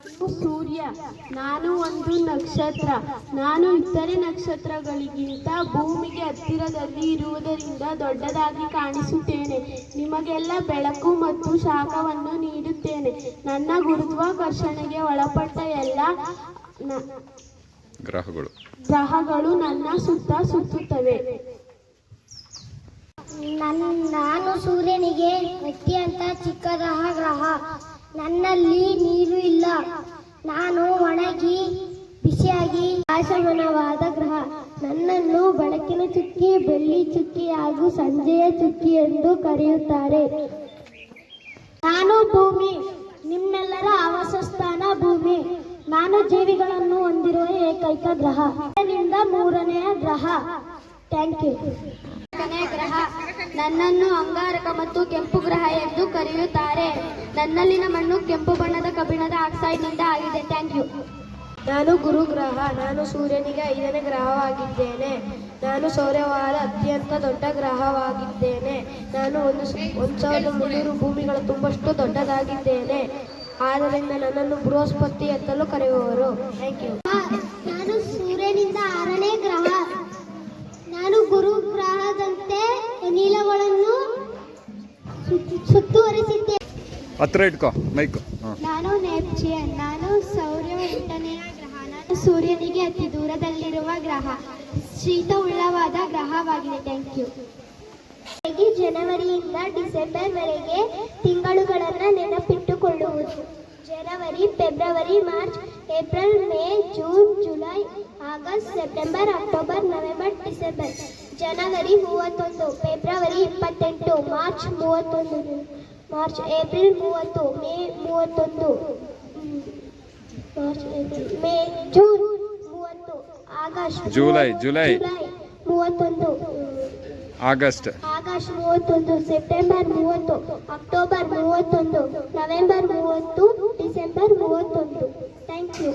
ನಾನು ಸೂರ್ಯ ನಾನು ಒಂದು ನಕ್ಷತ್ರ. ನಾನು ಇತರೆ ನಕ್ಷತ್ರಗಳಿಗಿಂತ ಭೂಮಿಗೆ ಹತ್ತಿರದಲ್ಲಿ ಇರುವುದರಿಂದ ದೊಡ್ಡದಾಗಿ ಕಾಣಿಸುತ್ತೇನೆ. ನಿಮಗೆಲ್ಲ ಬೆಳಕು ಮತ್ತು ಶಾಖವನ್ನು ನೀಡುತ್ತೇನೆ. ನನ್ನ ಗುರುತ್ವಾಕರ್ಷಣೆಗೆ ಒಳಪಟ್ಟ ಎಲ್ಲ ಗ್ರಹಗಳು. ಗ್ರಹಗಳು ನನ್ನ ಸುತ್ತ ಸುತ್ತುತ್ತವೆ. ನನ್ನ ನಾನು ಸೂರ್ಯನಿಗೆ ಅತ್ಯಂತ ಚಿಕ್ಕದಾದ ಗ್ರಹ. ನನ್ನಲ್ಲಿ ನೀರು ಇಲ್ಲ. ನಾನು ಒಣಗಿ ಬಿಸಿಯಾಗಿ ಆಶಮನವಾದ ಗ್ರಹ. ನನ್ನನ್ನು ಬೆಳಕಿನ ಚುಕ್ಕಿ, ಬೆಳ್ಳಿ ಚುಕ್ಕಿ ಹಾಗೂ ಸಂಜೆಯ ಚುಕ್ಕಿ ಎಂದು ಕರೆಯುತ್ತಾರೆ. ನಾನು ಭೂಮಿ, ನಿಮ್ಮೆಲ್ಲರ ಆವಾಸಸ್ಥಾನ ಭೂಮಿ. ನಾನು ಜೀವಿಗಳನ್ನು ಹೊಂದಿರುವ ಏಕೈಕ ಗ್ರಹ. ಮೂರನೆಯ ಗ್ರಹ. ಥ್ಯಾಂಕ್ ಯು ನನ್ನನ್ನು ಅಂಗಾರಕ ಮತ್ತು ಕೆಂಪು ಗ್ರಹ ಎಂದು ಕರೆಯುತ್ತಾರೆ. ನನ್ನಲ್ಲಿನ ಮಣ್ಣು ಕೆಂಪು ಬಣ್ಣದ ಕಬ್ಬಿಣದ ಆಕ್ಸೈಡ್ನಿಂದ ಆಗಿದೆ. Thank you. ನಾನು ಗುರು ಗ್ರಹ ನಾನು ಸೂರ್ಯನಿಗೆ ಐದನೇ ಗ್ರಹವಾಗಿದ್ದೇನೆ. ನಾನು ಸೌರ್ಯವಾದ ಅತ್ಯಂತ ದೊಡ್ಡ ಗ್ರಹವಾಗಿದ್ದೇನೆ. ನಾನು ಒಂದು ಒಂದು ಸಾವಿರದ ಮುನ್ನೂರು ಭೂಮಿಗಳ ತುಂಬಷ್ಟು ದೊಡ್ಡದಾಗಿದ್ದೇನೆ. ಆದ್ದರಿಂದ ನನ್ನನ್ನು ಬೃಹಸ್ಪತಿ ಎತ್ತಲು ಕರೆಯುವವರು ಥ್ಯಾಂಕ್ ಯು. ನಾನು ಸೂರ್ಯನಿಂದ ಸುತ್ತುವರಿಸಿದ್ದೆ ಹತ್ರ ಇಟ್ಕೋ ಮೈಕ್ ನಾನು ನೆಪ್ಚಿಯನ್ ನಾನು ಸೌರ್ಯ ಎಂಟನೆಯ ಗ್ರಹ ನಾನು ಸೂರ್ಯನಿಗೆ ಅತಿ ದೂರದಲ್ಲಿರುವ ಗ್ರಹ ಶೀತ ಉಳ್ಳವಾದ ಗ್ರಹವಾಗಿದೆ ಥ್ಯಾಂಕ್ ಯು ಜನವರಿಯಿಂದ ಡಿಸೆಂಬರ್ವರೆಗೆ ತಿಂಗಳುಗಳನ್ನು ನೆನಪಿಟ್ಟುಕೊಳ್ಳುವುದು. ಜನವರಿ February March April May June July August September October November December. ಜನವರಿ ಮೂವತ್ತೊಂದು ಫೆಬ್ರವರಿ ಇಪ್ಪತ್ತೆಂಟು. ಮಾರ್ಚ್ ಮೂವತ್ತೊಂದು ಮಾರ್ಚ್ ಏಪ್ರಿಲ್ ಮೂವತ್ತು ಮೇ ಮೂವತ್ತೊಂದು. ಮಾರ್ಚ್ ಏಪ್ರಿಲ್ ಮೇ ಜೂನ್ ಮೂವತ್ತು ಆಗಸ್ಟ್ ಜುಲೈ, ಜುಲೈ. ಮೂವತ್ತೊಂದು ಆಗಸ್ಟ್ ಆಗಸ್ಟ್ ಮೂವತ್ತೊಂದು ಸೆಪ್ಟೆಂಬರ್ ಮೂವತ್ತು ಅಕ್ಟೋಬರ್ ಮೂವತ್ತೊಂದು ನವೆಂಬರ್ ಮೂವತ್ತು ಡಿಸೆಂಬರ್ ಮೂವತ್ತೊಂದು ಥ್ಯಾಂಕ್ ಯು